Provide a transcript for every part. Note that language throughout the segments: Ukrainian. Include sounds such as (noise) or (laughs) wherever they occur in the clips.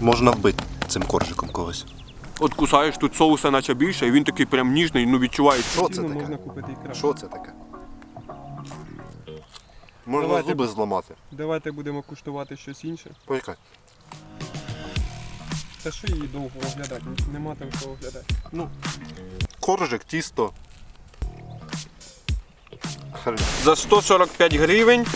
Можна вбити цим коржиком когось. От кусаєш, тут соуса наче більше, і він такий прям ніжний, ну відчуваєш. Що це таке? можна купити ікра. Що це таке? Можна Давайте. зуби зламати. Давайте будемо куштувати щось інше. Почекай. Та що її довго оглядати? Нема там що оглядати. Ну, коржик, тісто. За 145 гривень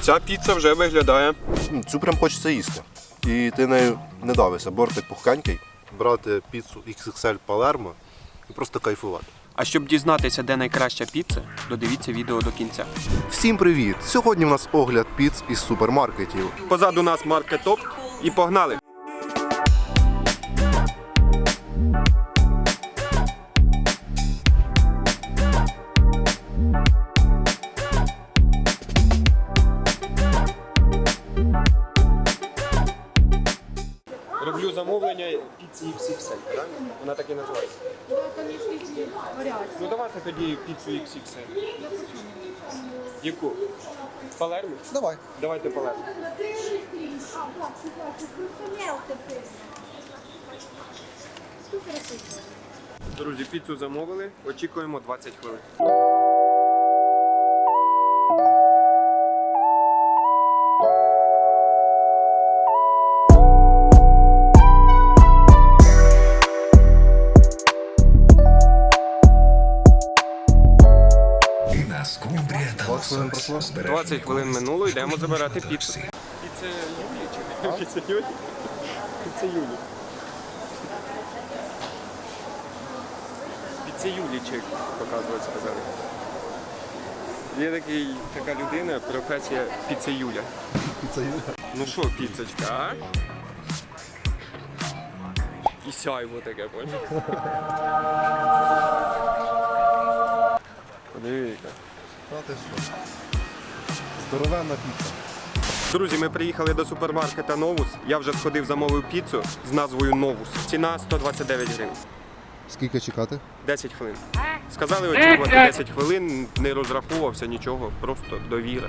ця піца вже виглядає. М, Цю прям хочеться їсти. І ти нею не давишся, бортик пухканький. Брати піцу XXL Palermo і просто кайфувати. А щоб дізнатися, де найкраща піца, додивіться відео до кінця. Всім привіт! Сьогодні в нас огляд піц із супермаркетів. Позаду нас маркетоп і погнали. Давайте тоді піцу XXL. Яку? Палермо? Давай. Давайте палермо. Друзі, піцу замовили. Очікуємо 20 хвилин. 20 хвилин минуло, йдемо забирати піцу. Піца Юлі чи піца Юлі? Піца Юлі. Піца Юлі чек, показують, сказали. Є такий, така людина, професія піца Юля. Піца Ну що, піцечка, а? І сяйво таке, поняв? Подивіться. Здоровенна піца. Друзі, ми приїхали до супермаркета Новус. Я вже сходив, замовив піцу з назвою Новус. Ціна 129 гривень. Скільки чекати? 10 хвилин. Сказали очікувати 10 хвилин, не розраховувався нічого, просто довіра.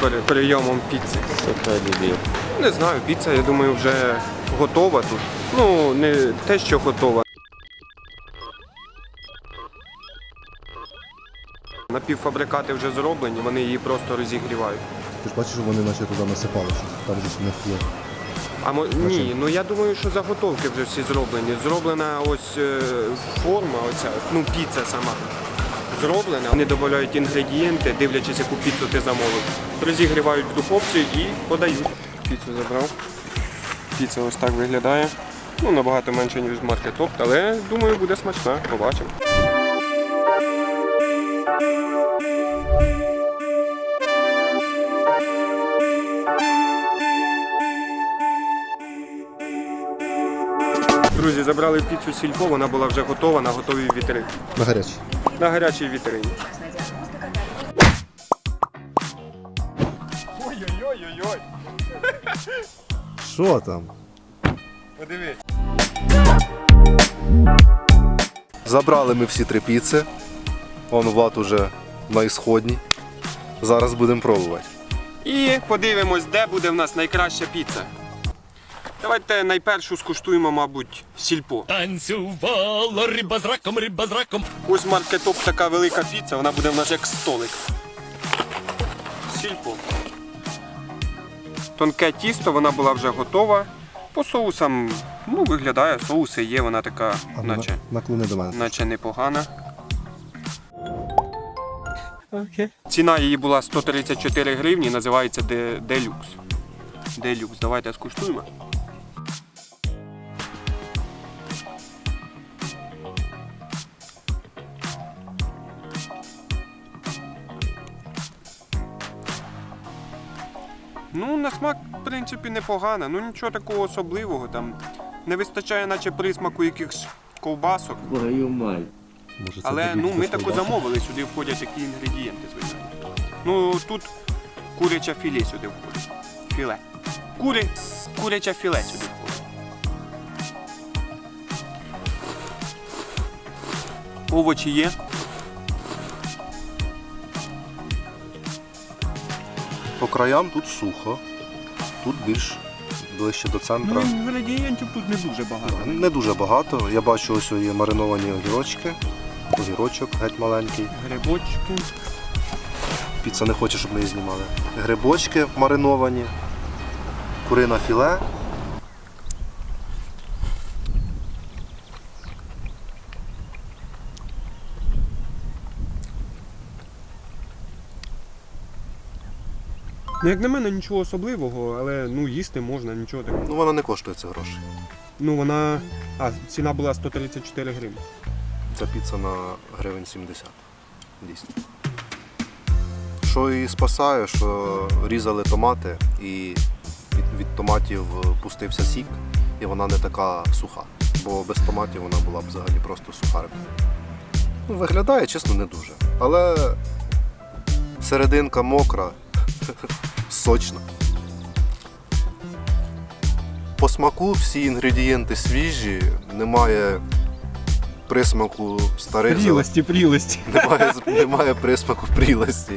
Перед прийомом піци. Не знаю, піца, я думаю, вже готова тут. Ну, не те, що готова. Напівфабрикати вже зроблені, вони її просто розігрівають. Ти ж бачиш, що вони наче туди насипали, що там десь в них є. А мо... ні, ну я думаю, що заготовки вже всі зроблені. Зроблена ось е, форма, оця, ну піца сама. Зроблена. Вони додають інгредієнти, дивлячись, яку піцу ти замовив. Розігрівають в духовці і подають. Піцу забрав. Піца ось так виглядає. Ну, набагато менше, ніж маркетоп, але думаю, буде смачна. Побачимо. Друзі, забрали піцу з сільпо, вона була вже готова на готовій вітрині. На гарячі. На гарячій вітрині. Ой-ой-ой-ой-ой. Що там? Подиви. Забрали ми всі три піци. Он Влад уже на ісходній. Зараз будемо пробувати. І подивимось, де буде в нас найкраща піца. Давайте найпершу скуштуємо, мабуть, сільпо. Танцювала риба з раком, риба з раком. Ось маркетоп така велика піца, вона буде в нас як столик. Сільпо. Тонке тісто, вона була вже готова. По соусам, ну, виглядає, соуси є, вона така, А наче, на- наклони до мене. наче непогана. Ціна її була 134 гривні, називається де, Делюкс. Делюкс. Давайте скуштуємо. Ну, на смак в принципі, непогана. Ну нічого такого особливого. Там не вистачає, наче присмаку якихось ковбасок. Може, це Але ну ми таку замовили, сюди входять які інгредієнти, звичайно. Ну тут куряче філе сюди входить. Філе. Курі... Куряче філе сюди входить. Овочі є. Краям тут сухо, тут більш ближче до центру. Ну, інгредієнтів тут не дуже багато. Не дуже багато. Я бачу, ось є мариновані огірочки. Огірочок геть маленький. Грибочки. Піца не хоче, щоб ми її знімали. Грибочки мариновані, курина філе. Ну, як на мене, нічого особливого, але ну їсти можна, нічого такого. Ну вона не коштує це грошей. Ну вона. А, ціна була 134 гривні. Ця піца на гривень 70. Дійсно. Що її спасає, що різали томати і від, від томатів пустився сік, і вона не така суха. Бо без томатів вона була б взагалі просто сухарик. Ну, виглядає, чесно, не дуже. Але серединка мокра, (laughs) сочна. По смаку всі інгредієнти свіжі, немає присмаку старих. Прілості, прілості. Немає, немає присмаку прілості.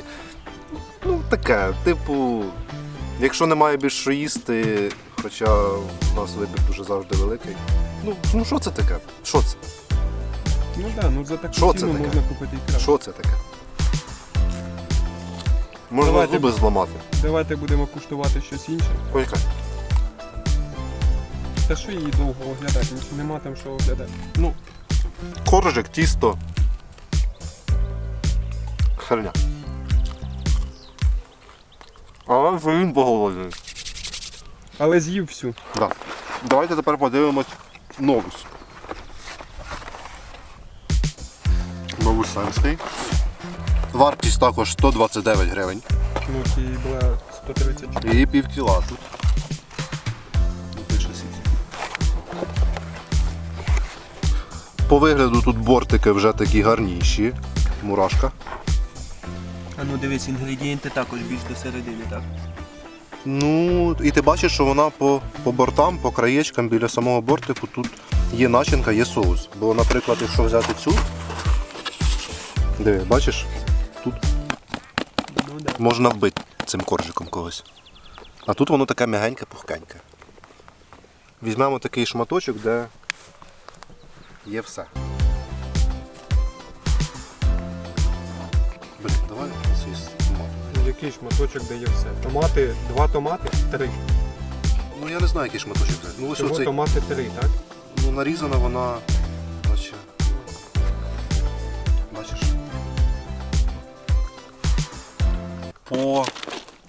Ну, таке, типу, якщо немає більш що їсти, хоча у нас вибір дуже завжди великий. Ну, ну що це таке? Що це? Ну так, да, ну за таку Що це ціну таке? можна купити і. Що це таке? Можна Давайте- зуби зламати. Давайте будемо куштувати щось інше. Почекай. Та що її довго оглядати? Нема там що оглядати. Ну, коржик, тісто. Херня. Але він поголодний. Але з'їв всю. Да. Давайте тепер подивимось новус. Новус самський. Вартість також 129 гривень. Ну, ті була 134. І пів кіла тут. Ну. По вигляду тут бортики вже такі гарніші. Мурашка. А ну дивись, інгредієнти також більш до середини, так? Ну, і ти бачиш, що вона по, по бортам, по краєчкам біля самого бортику тут є начинка, є соус. Бо, наприклад, якщо взяти цю, диви, бачиш. Можна вбити цим коржиком когось. А тут воно таке м'ягеньке, пухкеньке. Візьмемо такий шматочок, де є все. Блін, давай цей томат. Ну, Який шматочок дає все. Томати, два томати, три. Ну я не знаю, який шматочок. Ну ось Всього оцей. томати три, так? Ну, нарізана вона. По.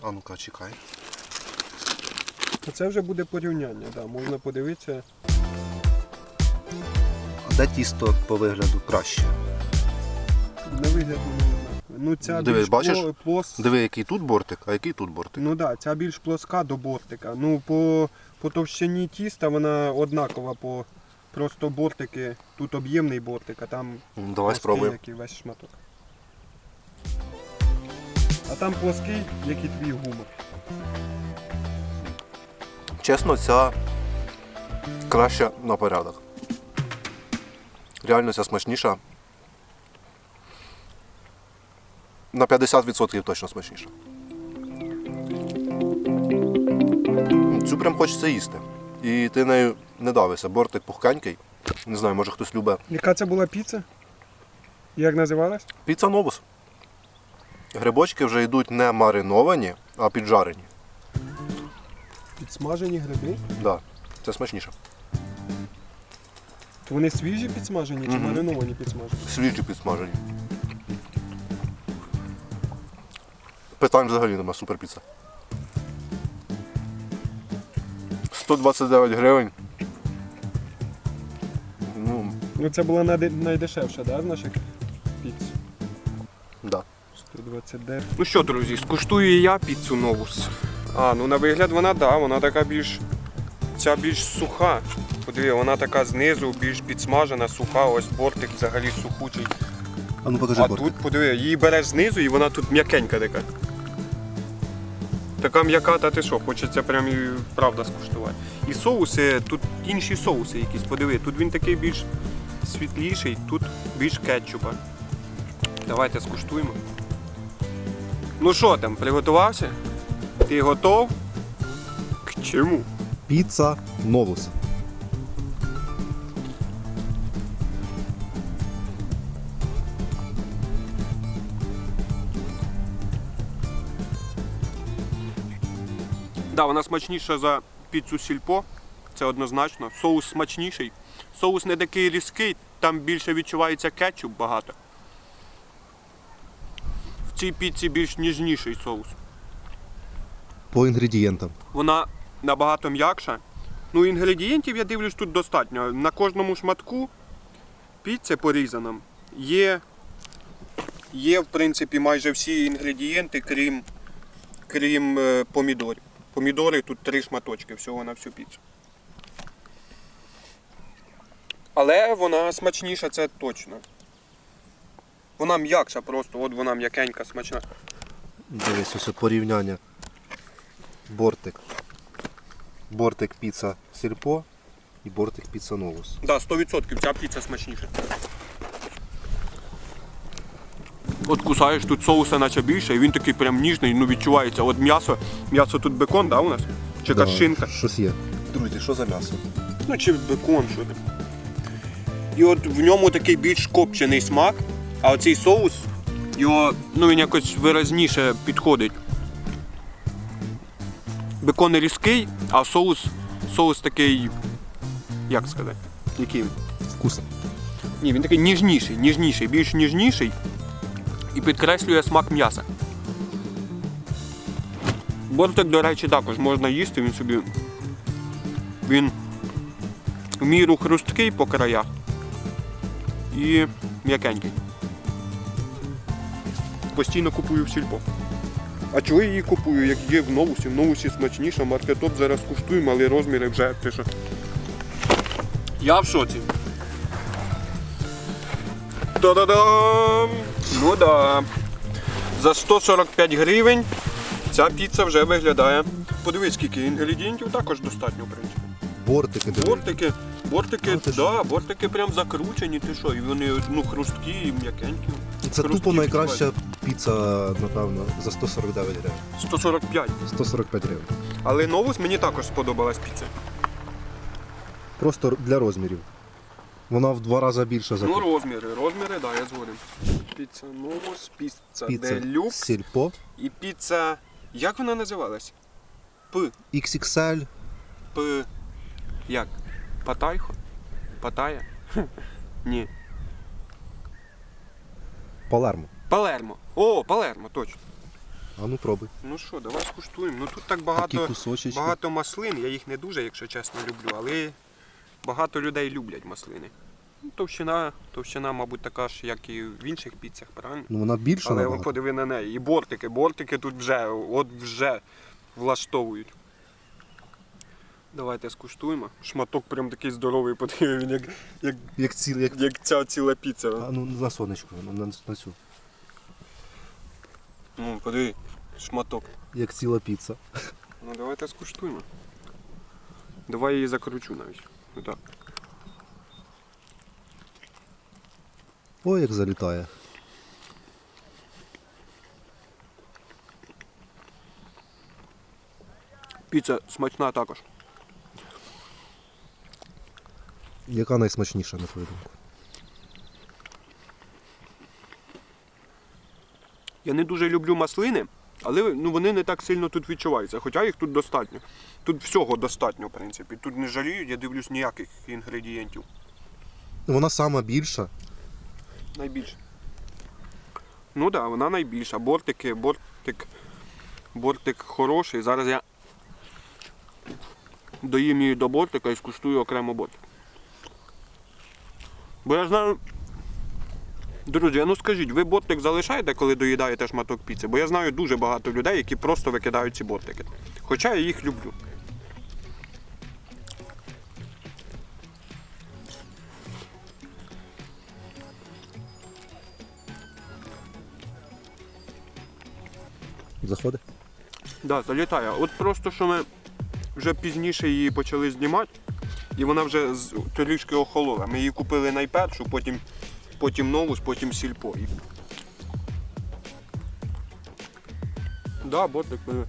А ну-ка, чекай. Це вже буде порівняння, да. можна подивитися. А де тісто по вигляду краще? На вигляд не. Ну ця Дивись, більш бачиш? пло- плос... Диви, який тут бортик, а який тут бортик. Ну так, да, ця більш плоска до бортика. Ну по, по товщині тіста вона однакова по просто бортики. Тут об'ємний бортик, а там Ну, Давай плоский, спробуємо. як і весь шматок. А там плоский, як і твій гумор. Чесно, ця краща на порядок. Реально ця смачніша. На 50% точно смачніша. Цю прям хочеться їсти. І ти нею не давишся. Бортик пухкенький. Не знаю, може хтось любить. Яка це була піца? Як називалась? Піца новус. Грибочки вже йдуть не мариновані, а піджарені. Підсмажені гриби? Да, це смачніше. То вони свіжі підсмажені чи Мгм. мариновані підсмажені? Свіжі підсмажені. Питань взагалі нема, супер піца. 129 гривень. Ну, Ну це була найде- найдешевша, да, з наших піц? да. 129. Ну що, друзі, скуштую і я піцу новус. А, ну на вигляд вона, да, вона така більш. Ця більш суха. Подиви, вона така знизу, більш підсмажена, суха, ось бортик взагалі сухучий. А ну покажи А борт. тут, подиви, її береш знизу і вона тут м'якенька така. Така м'яка, та ти що, хочеться прям і правда скуштувати. І соуси, тут інші соуси якісь, подиви, тут він такий більш світліший, тут більш кетчупа. Давайте скуштуємо. Ну що там, приготувався? Ти готов? К чому? Піца новус. Да, вона смачніша за піцу сільпо. Це однозначно. Соус смачніший. Соус не такий різкий, там більше відчувається кетчуп багато. Цій піці більш ніжніший соус. По інгредієнтам. Вона набагато м'якша. Ну, інгредієнтів я дивлюсь тут достатньо. На кожному шматку піци порізаному є, є в принципі майже всі інгредієнти, крім, крім е, помідорів. Помідори тут три шматочки всього на всю піцу. Але вона смачніша, це точно. Вона м'якша просто, от вона м'якенька, смачна. Дивись, ось порівняння. Бортик. Бортик піца сільпо і бортик піца новус. Да, 100% ця піца смачніша. От кусаєш тут соуса наче більше, і він такий прям ніжний, ну відчувається. От м'ясо, м'ясо тут бекон, да, у нас? Чи Да, кашинка? Щось є. Друзі, що за м'ясо? Ну чи бекон, що там. І от в ньому такий більш копчений смак, а оцей соус, його, ну він якось виразніше підходить. Бекон різкий, а соус, соус такий, як сказати, який? Вкусно. Ні, він такий ніжніший, ніжніший, більш ніжніший і підкреслює смак м'яса. Бортик, до речі, також можна їсти, він собі. Він в міру хрусткий по краях і м'якенький. Постійно купую в сільпо. А чого я її купую, як є в новусі? В новусі смачніше, маркетоп зараз куштуємо, але розміри вже що. Я в шоці. Та-да-дам! Ну да. За 145 гривень ця піца вже виглядає. Подивись, скільки інгредієнтів також достатньо, в принципі. Бортики. Бортики, бортики, А, ти да, бортики прям закручені, ти що, і вони ну, хрусткі і м'якенькі. Це Хрусткі тупо найкраща піца, напевно, за 149 гривень. 145. 145 гривень. Але новус мені також сподобалась піца. Просто для розмірів. Вона в два рази більша за Ну, розміри, розміри, да, я згоден. Піца новус, піца, піца делюкс сільпо. і піца. Як вона називалась? П. XXL. П. Як? Патайхо? Патая? (laughs) Ні. Палермо. Палермо. О, Палермо, точно. А ну пробуй. Ну що, давай скуштуємо. Ну тут так Такі багато, кусочечки. багато маслин. Я їх не дуже, якщо чесно, люблю, але багато людей люблять маслини. Ну, Товщина, товщина, мабуть, така ж, як і в інших піцах, правильно? Ну вона більша Але набагато. подиви на неї. І бортики, бортики тут вже, от вже влаштовують. Давайте скуштуємо. Шматок прям такий здоровий, (laughs) подиви він як, як, Як ціл, як... як ця ціла піца. А ну на сонечку, на, на, на цю. Ну, подиви, шматок. Як ціла піца. Ну давайте скуштуємо. Давай я її закручу навіть. Отак. Ой, як залітає. Піца смачна також. Яка найсмачніша, на твою думку? Я не дуже люблю маслини, але ну, вони не так сильно тут відчуваються, хоча їх тут достатньо. Тут всього достатньо, в принципі. Тут не жаліють, я дивлюсь ніяких інгредієнтів. Вона сама більша. Найбільше. Ну так, да, вона найбільша. Бортики, бортик, бортик хороший. Зараз я доїм її до бортика і скуштую окремо бортик. Бо я знаю, Друзі, а ну скажіть, ви бортик залишаєте, коли доїдаєте шматок піци? Бо я знаю дуже багато людей, які просто викидають ці бортики. Хоча я їх люблю. Заходи. Да, залітає. От просто що ми вже пізніше її почали знімати, і вона вже трішки охолола. Ми її купили найпершу, потім, потім новус, потім сільпо. Да, бортик. ми-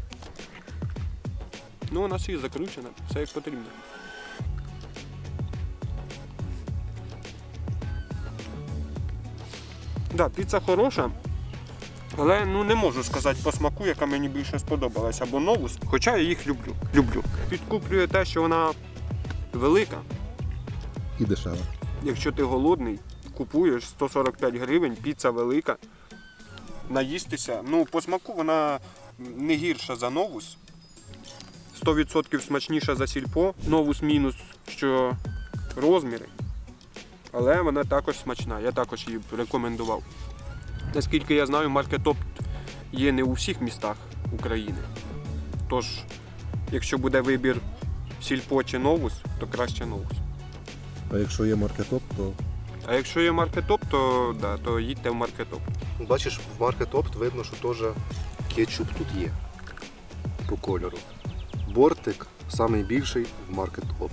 Ну, у нас і закручена, все як потрібно. Да, піца хороша. Але ну не можу сказати по смаку, яка мені більше сподобалась, або новус, хоча я їх люблю. люблю. Підкуплює те, що вона велика. І дешево. Якщо ти голодний, купуєш 145 гривень, піца велика. Наїстися. Ну, по смаку вона не гірша за новус. 100% смачніша за сільпо. Новус мінус, що розміри. Але вона також смачна. Я також її рекомендував. Наскільки я знаю, маркетоп є не у всіх містах України. Тож, якщо буде вибір сільпо чи новус, то краще новус. А якщо є маркетоп, то. А якщо є маркетоп, то, да, то їдьте в маркетоп. Бачиш, в маркетоп видно, що теж кетчуп тут є. По кольору. Бортик найбільший в маркетоп.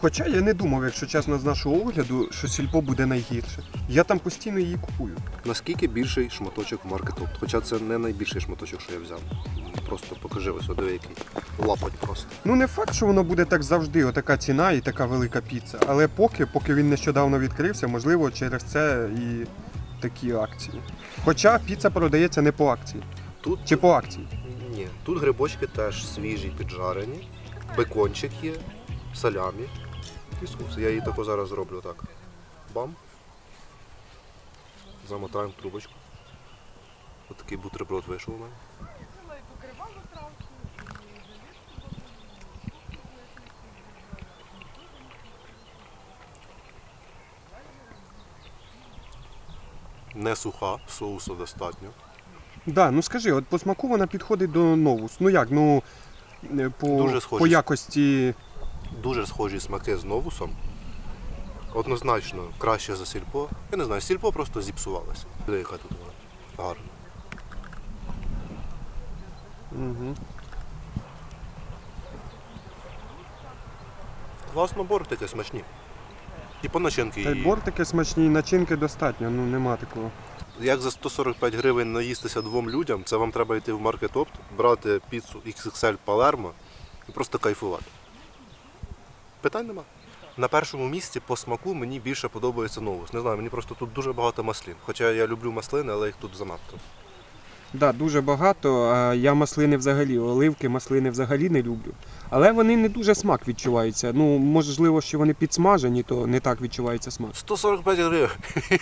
Хоча я не думав, якщо чесно, з нашого огляду, що сільпо буде найгірше. Я там постійно її купую. Наскільки більший шматочок в маркетоп? Хоча це не найбільший шматочок, що я взяв. Просто покажи ось диви, який. Лапоть просто. Ну не факт, що воно буде так завжди, отака ціна і така велика піца. Але поки, поки він нещодавно відкрився, можливо, через це і такі акції. Хоча піца продається не по акції. Тут Чи по акції? ні. Тут грибочки теж свіжі, піджарені, бекончик є, салямі і соус. Я її тако зараз зроблю так. Бам. Замотаємо трубочку. Ось такий бутерброд вийшов у мене. Не суха, соусу достатньо. Да, ну скажи, от по смаку вона підходить до новус. Ну як, ну е, по, Дуже схожі. по якості. Дуже схожі смаки з новусом. Однозначно краще за сільпо. Я не знаю, сільпо просто зіпсувалося. Диви, яка тут вона гарна. Угу. Класно бортики смачні. І по начинки Та й її. бортики смачні, начинки достатньо, ну нема такого. Як за 145 гривень наїстися двом людям, це вам треба йти в маркетопт, брати піцу XXL Palermo і просто кайфувати. Питань нема. На першому місці по смаку мені більше подобається новус. Не знаю, мені просто тут дуже багато маслин. Хоча я люблю маслини, але їх тут занадто. Да, дуже багато. Я маслини взагалі, оливки, маслини взагалі не люблю. Але вони не дуже смак відчуваються. Ну, можливо, що вони підсмажені, то не так відчувається смак. 145 гривень. (laughs)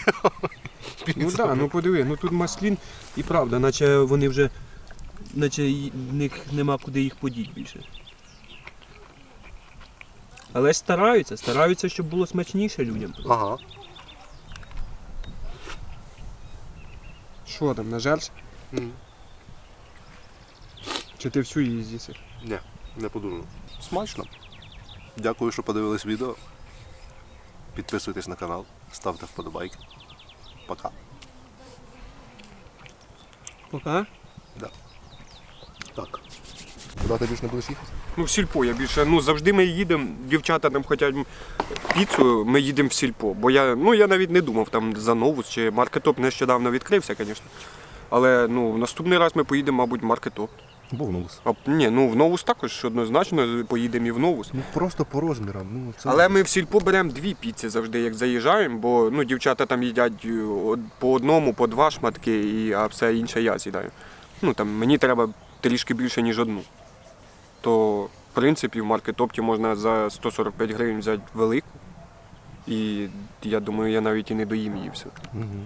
Ну так, да, ну подиви, ну тут маслін і правда, наче вони вже, наче в них нема куди їх подіти більше. Але ж стараються, стараються, щоб було смачніше людям. Ага. Що там, нажерся? М. Чи ти всю її з'їси? Ні, не подужу. Смачно. Дякую, що подивились відео. Підписуйтесь на канал, ставте вподобайки. Пока. Пока. Так. Куди ти більше не будеш їхати? Ну, в сільпо я більше. Ну, завжди ми їдемо, дівчата там хочуть піцу, ми їдемо в сільпо. Бо я, ну, я навіть не думав там за новус чи маркетоп нещодавно відкрився, звісно. Але ну, в наступний раз ми поїдемо, мабуть, в маркетоп. Був новус. А, ні, ну в новус також однозначно поїдемо і в новус. Ну просто по розмірам. Ну, це... Але ми в сільпо беремо дві піци завжди, як заїжджаємо, бо ну, дівчата там їдять е, по одному, по два шматки, і, а все інше я з'їдаю. Ну там мені треба трішки більше, ніж одну. То, в принципі, в маркетопті можна за 145 гривень взяти велику. І я думаю, я навіть і не доїм її все. Мгм.